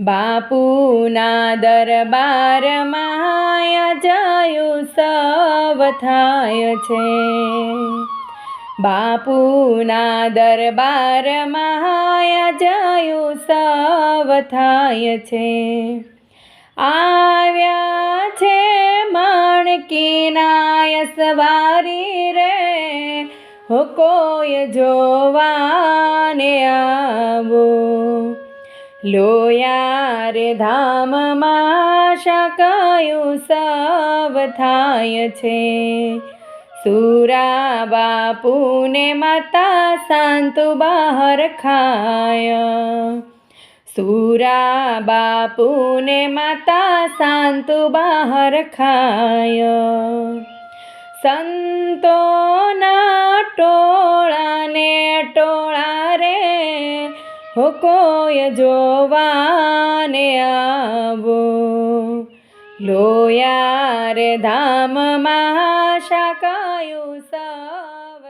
બાપુના દરબારમાં અજાયું સવ થાય છે. બાપુના દરબારમાં અજાયું સવ થાય છે. આવ્યા છે માણકીના સવારી રે. હો કોઈ જોવાને આવો. લોયા ધામમાં શકાયું સવ થાય છે સુરા બાપુને માતા શાંતુ બહાર ખાય સુરા બાપુને માતા શાંતુ બહાર ખાય સંતોના ટોળા હો કોઈ જોવાને આવો. લોયા રે ધામમાં શાકાયું સવ